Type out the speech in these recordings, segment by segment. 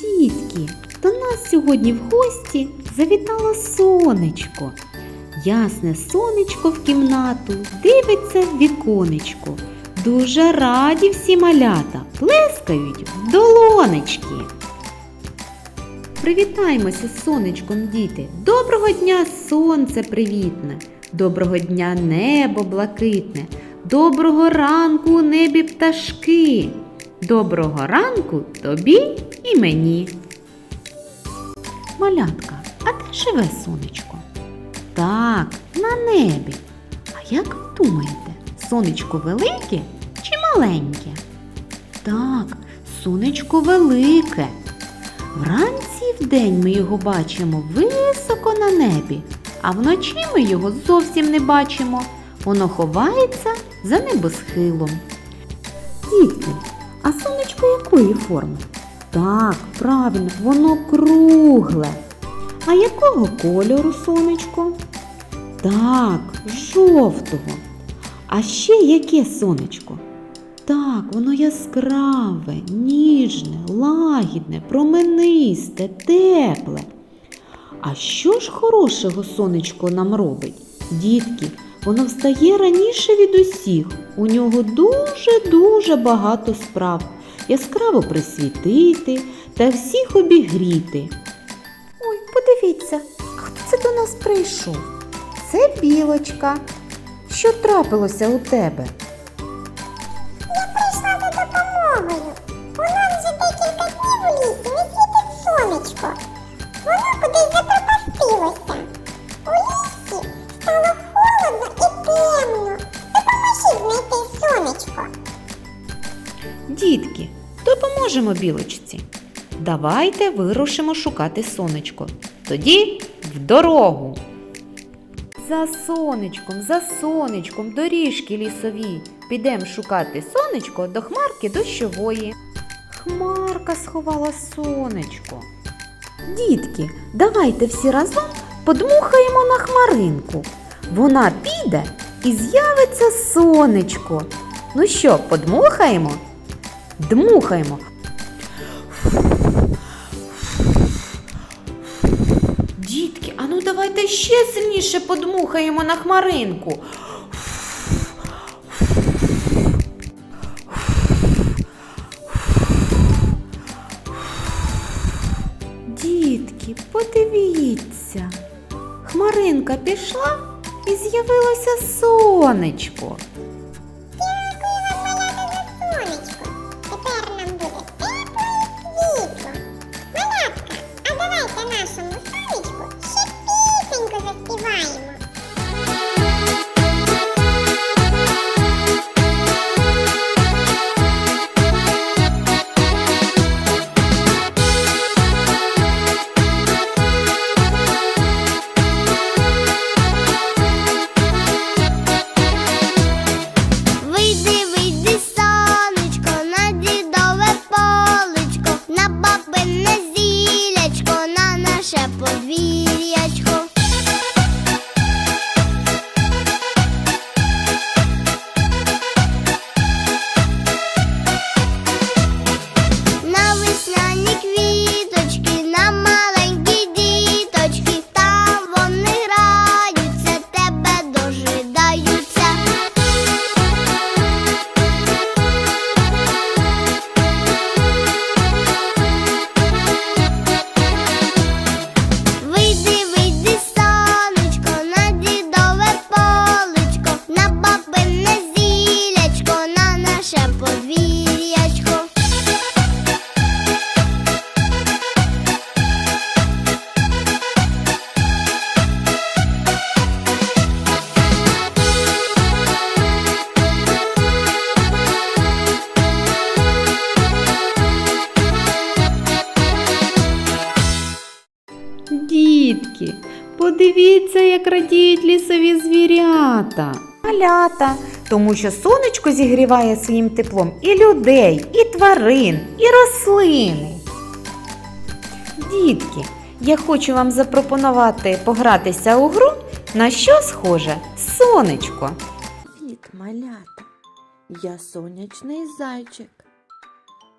Дітки, до нас сьогодні в гості завітало сонечко. Ясне сонечко в кімнату дивиться в віконечко. Дуже раді всі малята плескають в долонечки. Привітаймося з сонечком, діти. Доброго дня, сонце привітне, доброго дня небо блакитне, доброго ранку у небі пташки. Доброго ранку тобі і мені. Малятка, а де живе сонечко? Так, на небі. А як ви думаєте, сонечко велике чи маленьке? Так, сонечко велике. Вранці і вдень ми його бачимо високо на небі, а вночі ми його зовсім не бачимо. Воно ховається за небосхилом. Дітки, а сонечко якої форми? Так, правильно, воно кругле. А якого кольору сонечко? Так, жовтого. А ще яке сонечко? Так, воно яскраве, ніжне, лагідне, променисте, тепле. А що ж хорошого сонечко нам робить? Дітки, воно встає раніше від усіх. У нього дуже-дуже багато справ. Яскраво присвітити та всіх обігріти. Ой, подивіться, хто це до нас прийшов? Це білочка. Що трапилося у тебе? Я прийшла за допомогою. У нас вже декілька днів у лісі не світить сонечко. Воно кудись запропастилося. Допоможемо білочці. Давайте вирушимо шукати сонечко. Тоді в дорогу. За сонечком, за сонечком, доріжки лісові. Підемо шукати сонечко до хмарки дощової. Хмарка сховала сонечко. Дітки, давайте всі разом подмухаємо на хмаринку. Вона піде і з'явиться сонечко. Ну що, подмухаємо? Дмухаємо. Давайте ще сильніше подмухаємо на хмаринку. Дітки, подивіться. Хмаринка пішла і з'явилося сонечко. На Дітки, подивіться, як радіють лісові звірята. Малята, тому що сонечко зігріває своїм теплом і людей, і тварин, і рослини. Дітки, я хочу вам запропонувати погратися у гру, на що схоже сонечко. Привіт, малята! Я сонячний зайчик.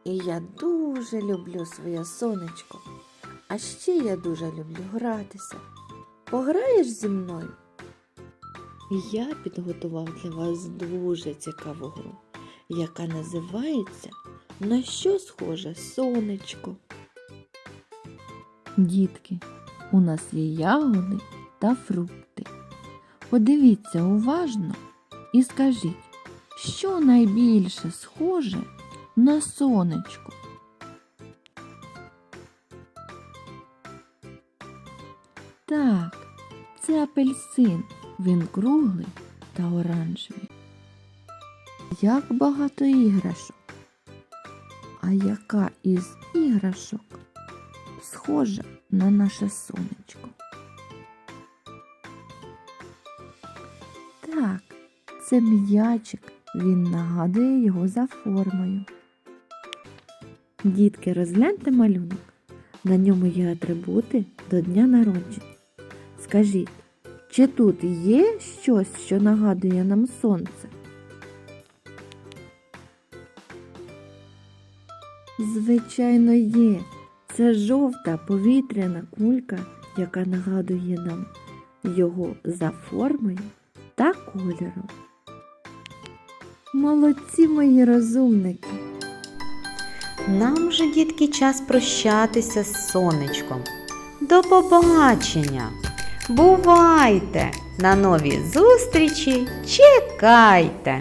І я дуже люблю своє сонечко. А ще я дуже люблю гратися. Пограєш зі мною? Я підготував для вас дуже цікаву гру, яка називається На що схоже сонечко. Дітки, у нас є ягоди та фрукти. Подивіться уважно і скажіть, що найбільше схоже на сонечко? Так, це апельсин. Він круглий та оранжевий. Як багато іграшок. А яка із іграшок схожа на наше сонечко? Так, це м'ячик. Він нагадує його за формою. Дітки, розгляньте малюнок. На ньому є атрибути до дня народження. Скажіть, чи тут є щось, що нагадує нам сонце? Звичайно, є. Це жовта повітряна кулька, яка нагадує нам його за формою та кольором. Молодці мої розумники! Нам же, дітки, час прощатися з сонечком. До побачення! Бувайте! На нові зустрічі! Чекайте!